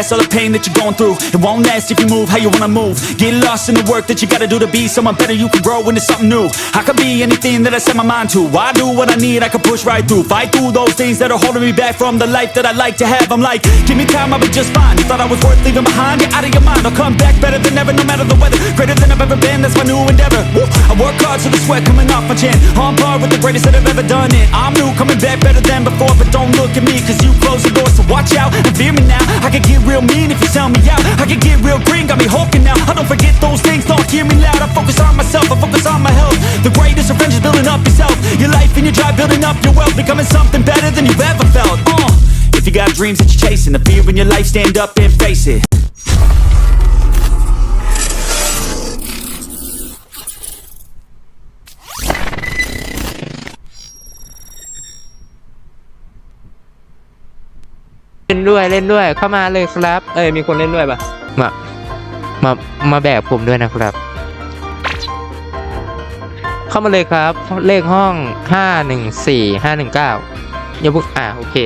fast all the pain that you're going through. It won't last if you move how you wanna move. Get lost in the work that you gotta do to be someone better. You can grow into something new. I could be anything that I set my mind to. I do what I need, I can push right through. Fight through those things that are holding me back from the life that I like to have. I'm like, give me time, I'll be just fine. You thought I was worth leaving behind? Get out of your mind. I'll come back better than ever, no matter the weather. Greater than I've ever been, that's my new endeavor. Woo! I work hard, so the sweat coming off my chin. On par with the greatest that I've ever done it. I'm new, coming back better than before, but don't look at me, cause you closed the door, so watch out and fear me now. I can get real mean if you sell me out. I can get real green, got me hulking now. I don't forget those things, don't hear me loud. I focus on myself, I focus on my health. The greatest revenge is building up yourself. Your life and your drive, building up your wealth, becoming something better than you've ever felt. Uh. If you got dreams that you're chasing, the fear in your life, stand up and face it. ด้วยเล่นด้วยเข้ามาเลยครับ เอ้ยมีคนเล่นด้วยปะมามามาแบกผมด้วยนะครับ เข้ามาเลยครับ เลขห้องห้าหนึ่งสี่ห้าหนึ่งเก้าอย่าเพิ่งอ่าโอเค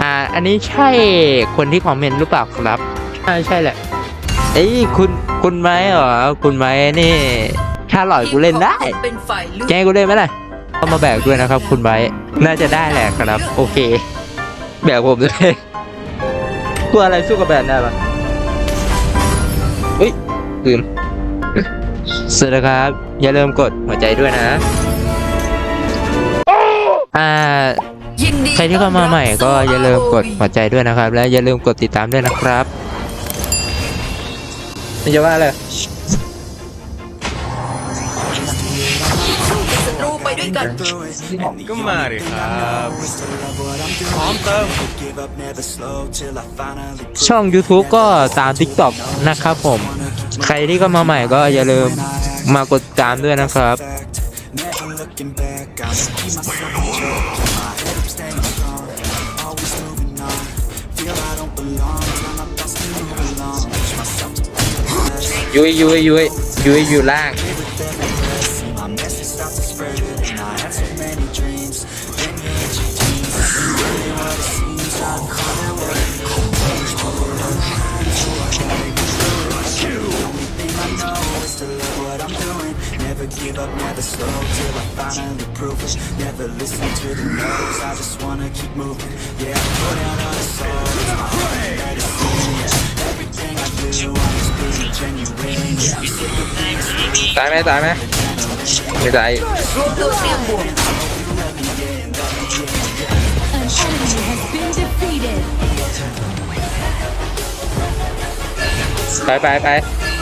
อ่า อันนี้ใช่คนที่คอมเมนต์หรือเปล่าครับอ่าใช่แหละเอ้ยคุณคุณไม้เหรอคุณไม้นี่ถ้าหล่อยกูเล่นได้เป็นฝ่ายเลือกแกให้กูได้ไหมล่ะเข้ามาแบกด้วยนะครับ คุณไบร์ทน่าจะได้แหละครับ โอเค แบกผมด้วยกลัวอะไรสู้กับแบนได้ปะอุ้ยลืมสวัสดีครับ อย่าลืมกดหัวใจด้วยนะ อ่า ใครที่เข้ามาใหม่ก็อย่าลืมกดหัวใจด้วยนะครับ และอย่าลืมกดติดตามด้วยนะครับจะว่าอะไร ด้วยกันก็มาดิครับพร้อมเติมช่อง YouTube ก็ตาม TikTok นะครับผม ใครที่เข้ามาใหม่ก็อย่าลืมมากดติดตามด้วยนะครับ ยุยยุยยุยยุยอยู่ล่าง ตายไหมตายไหมไม่ตายรวมตัวเตรียมบวก An enemy has been defeated. ไปไปไป Enemy, you have been defeated. โจม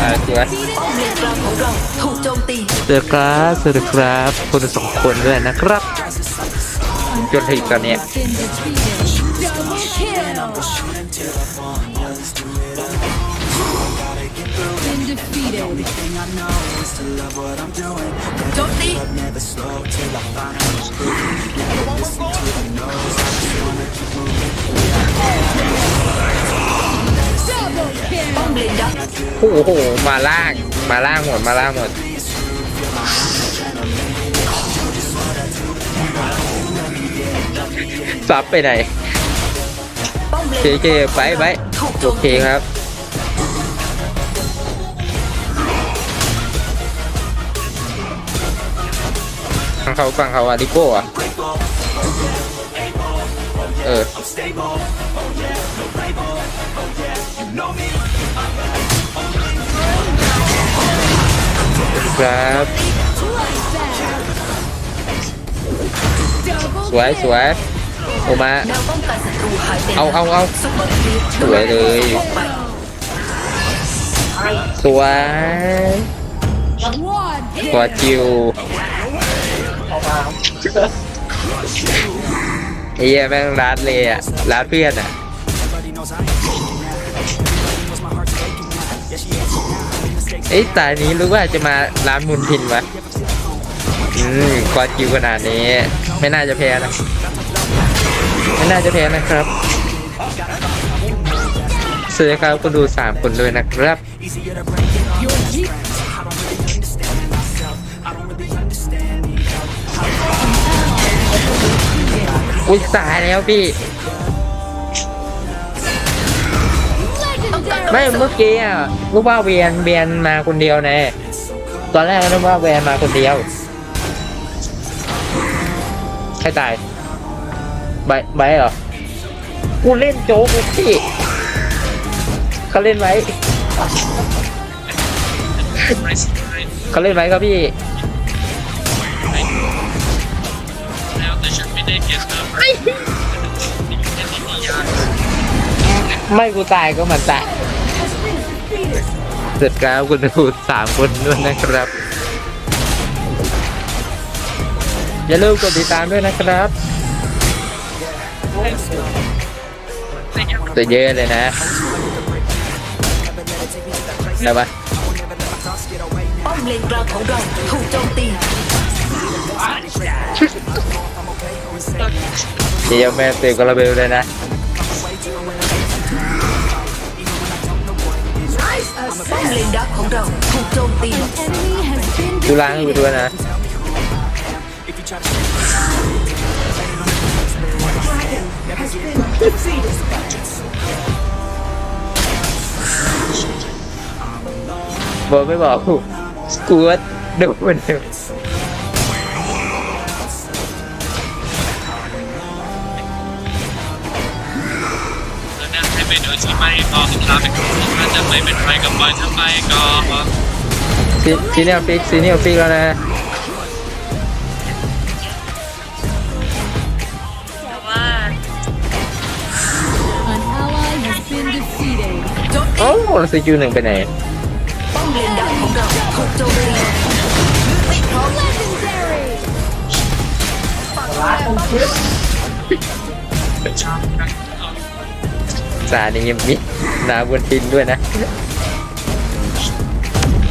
อ่าสวยเลนกลางของเราถูกโจมตีเจอครับสวัสดีครับคนสองคนด้วยนะครับจนถึงตอนเนี้ย Been defeated. Double kill. Been defeated. โจมตี โอ้โห มาล่าง มาล่างหมด มาล่างหมด ซับไปไหนป้อเคเคไปไปโอเคครับ ฟังเขาฟังเขาอาริโก้อะเออ ครับสวยสวยโอมาแนวป้อกันศัตรูหาเอาเอาเอาสวยเลย สวย one ตัว kill. จิวไอ้เหี้ยแม่งร้านเลยอะร้านเพื่อนอะ เอ้ยตานี้รู้ว่าจะมาร้านมุนทินวะอืมกอจิวขนาดนี้ ไม่น่าจะแพ้นะ ไม่น่าจะแพ้นะครับสวัสดีครับคุณดูสามคนด้วยนะครับอุ้ยตายแล้วพี่ ไม่เมื่อกี้อะนึกว่าเวียนเวียนมาคนเดียวแน่ตอนแรกนึกว่าเวียนมาคนเดียวใครตายใบใบเหรอกูเล่นโจ๊กพี่เขาเล่นไว้เขาเล่นไว้ครับพี่ไม่กูตายก็มันตาย เสร็จแล้วคุณดูสามคนด้วยนะครับ อย่าลืมกดติดตามด้วยนะครับจะเยอะเลยนะได้ปะป้อมเลนกลางของเราถูกโจมตีเดี๋ยวแม่เตะกระเบลเลยนะ ป้อมเลนดักของเราถูกโจมตี An enemy has been ดูล้างให้กู defeated. ด้วยนะบอกไม่บอกกูกูว่าดูมันเดิมแล้วเนี่ยให้ไปดูที่ไม่ก็ลาไปก่อนถ้า จะไม่เป็นไรกับมันทำไมก็ซีซีเนียลฟิกซีเนียลฟิกแล้วนะ An ally has been defeated. โจมตีโอ้โหสกิลหนึ่งไปไหน ป้อมเลนดักของเราถูกโจมตี Legendary. สานี่ยังมีนาบนทินด้วยนะ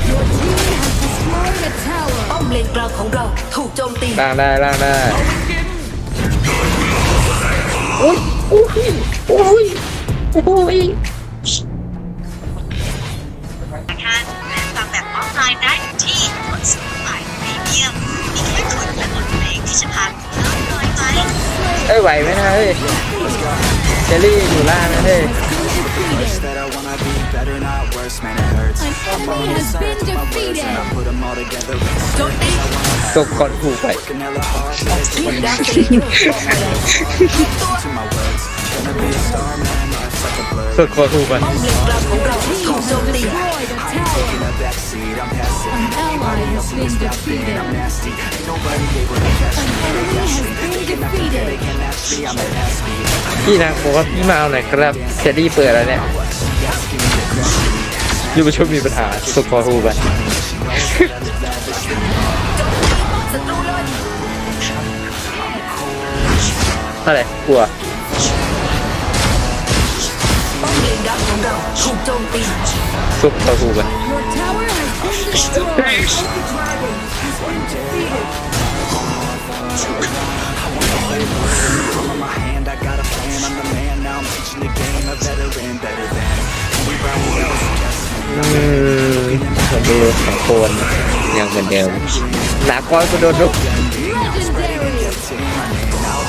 Your team has destroyed a tower. ป้อมเลนกลางของเราถูกโจมตี ล่างได้ล่างได้อุ้ยอุ้ยอุ้ยอุ้ยนะคะฟังแบบออฟไลน์ได้ที่กดสมัครพรีเมียมมีแค่คุณและบทเพลงที่จะพาคุณเล่าน้อยไป เอ้ยไหวไหมนะเฮ้ย เจลลี่อยู่ล่างนะเฮ้ย that I wanna be better, not worse, man, it hurts. An I'm on enemy the has search been for my words and I defeated. put them all together. โจมตีตกก่อนถูกไป Working hella hard, ทีมดักจะอยู่ to my words. Gonna be a star, man, life's like a blur. ตกก่อนถูกไปป้อมเลนกลางของเราถูกโจมตี Destroyed a tower. In the backseat, I'm passive. An ally has been defeated. I'm nasty. Ain't nobody able to catch An me. enemy has been They defeated. can ask me, I'm at ass speed. พี่นางบอกว่าพี่มาเอาหน่อยครับเจลลี่เปิดแล้วเนี่ยยูประชุมมีปัญหาตกก่อนถูกไปศัตรูเลยเท่าไหร่กลัวป้อมเลนดักของเราถูกโจมตีตกก่อนถูกไป Your tower has been destroyed. Palm in my hand, I got a plan. I'm the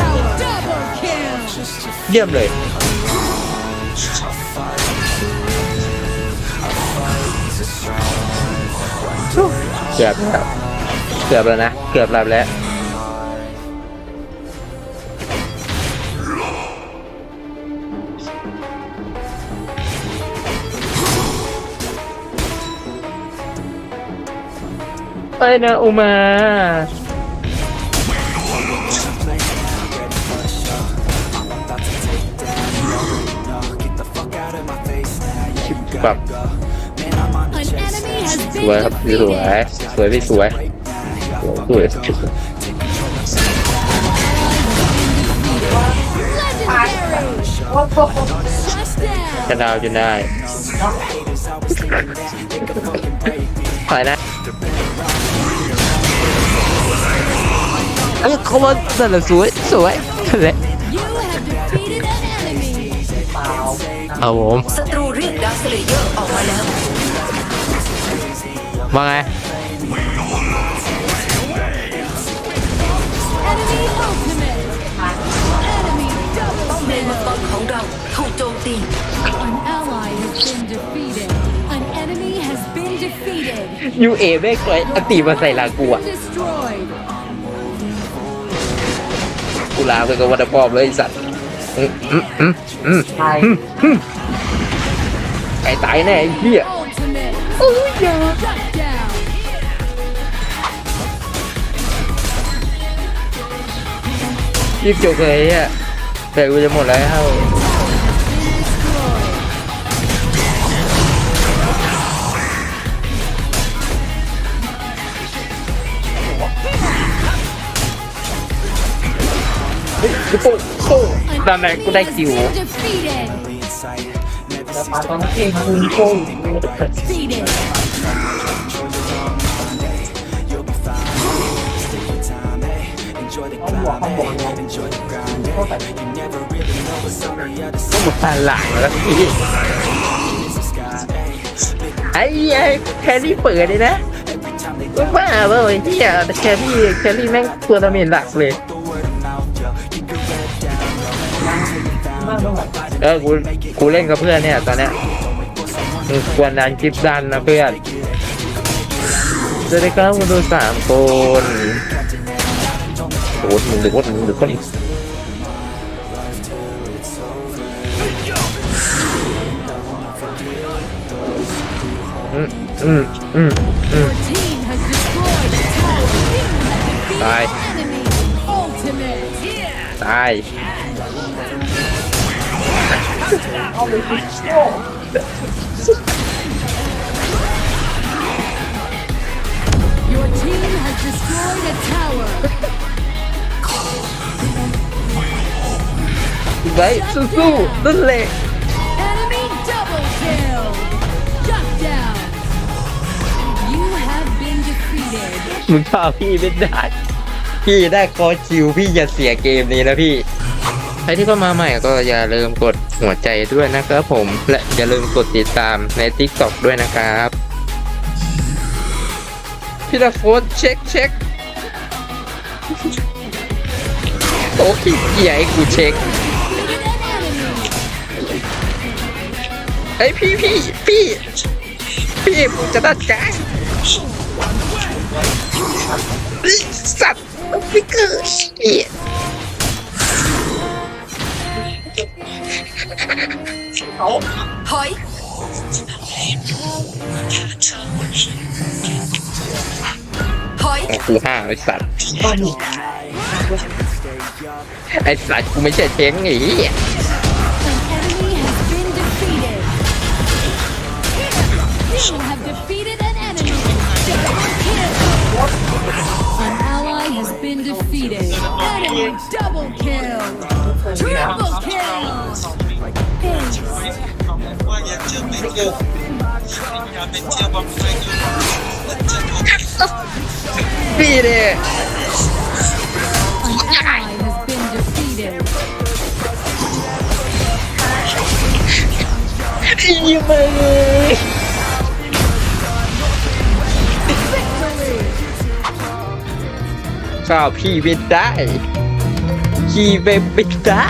เยี่ยมเลยเกือบเกือบแล้วนะ เกือบรับแล้วไปนะโอมา แบบ An enemy has ส been วยครับส defeated. วยสวยพี่สวยสวยสวย Legendary. Shut down. จะดาวจนได้ถอยนะเอ้ยเขามาสั่นสวยสวยแหละ You have defeated an enemy. เอาผมศัตรูเรียกดาวสเลเยอร์ออกมาแล้ว ว่าไง Enemy ultimate. Enemy ป้อมเลน double มังกรของเราถูกโจมตี An ally has been defeated. An enemy has been defeated. ยูเอแม่งเลยอติมาใส่หลังกู Been อะ destroyed. กูลาไปกับวัตปอบเลยไอ้สัตว์อืมอืมอืมอืมอืมอืม ไก่ตายแน่ไอ้เหี้ย Ultimate. Shut down. รีบจบเลยอะแต่กูจะหมดแล้ว Been destroyed. กูโป้งโป้งตอนไหนกูได้ Has คิว อ้องคุณโก้องหวข้งบนก็มาผ่าหลังแล้วพี่ไอ้ไอ้แครี่เปิดเลยนะบ้าเลยาไอ้เหี้ยแครี่แครี่แม่งตัวดาเมจหลักเลยบ้าเปล่ เออกูกูเล่นกับเพื่อนเนี่ยตอนเนี้ยมึงควรดันคลิปดันนะเพื่อนจะได้ครับมาดูสามคนโอ้โหมึงหรือว่ามึงหรือคนอีกอืมอืมอืม Your team has destroyed a tower. ไว้สู้ๆนั่นแหละ Enemy double kill. Shut down. You have been defeated. มึงพาพี่ไม่ได้ พี่ได้คอคิว พี่อย่าเสียเกมนี้นะพี่ รที่เข้ามาใหม่ก็อย่าลืมกดหัวใจด้วยนะครับผม และอย่าลืมกดติดตามใน t ิ k t o k ด้วยนะครับพี่ตาโฟนเช็คเช็คโอ้พี่เกียให้กูเช็ค Defeated an enemy. เฮ้ยพี่พี่พี่พี่ผมจะตัดกลางอีสัตว์ฟิกเกอ เหี้ยถอยถอยของกูห้าไอ้สัตว์ไอ้สัตว์กูไม่ใช่เช้งไอ้เหี้ย An enemy has been defeated. You have defeated an enemy. Double kill. An ally has been defeated. Enemy double kill. Triple kill. Ace. ว่าอย่าเชื่อไม่เกินอย่าเป็นเชื่อบังไฟเกินจะถูกพี่เนี่ย An ally has been defeated. อีมึง Victory. ข้าวพี่ไม่ได้พี่ไม่ได้